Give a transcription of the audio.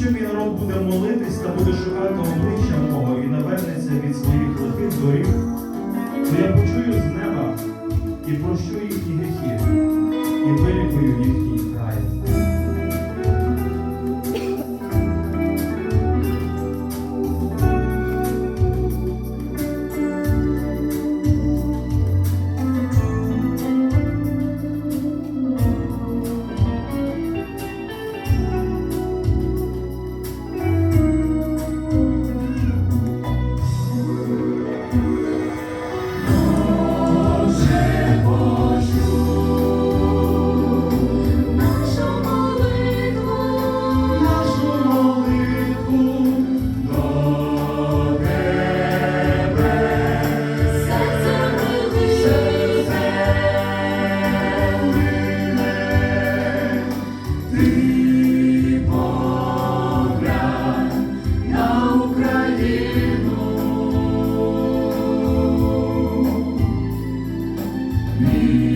якщо мій народ буде молитись та буде шукати обличчя мого і навернеться від своїх лихих доріг, то я почую з неба і прощу їхні гріхи, і вилікую їхні me.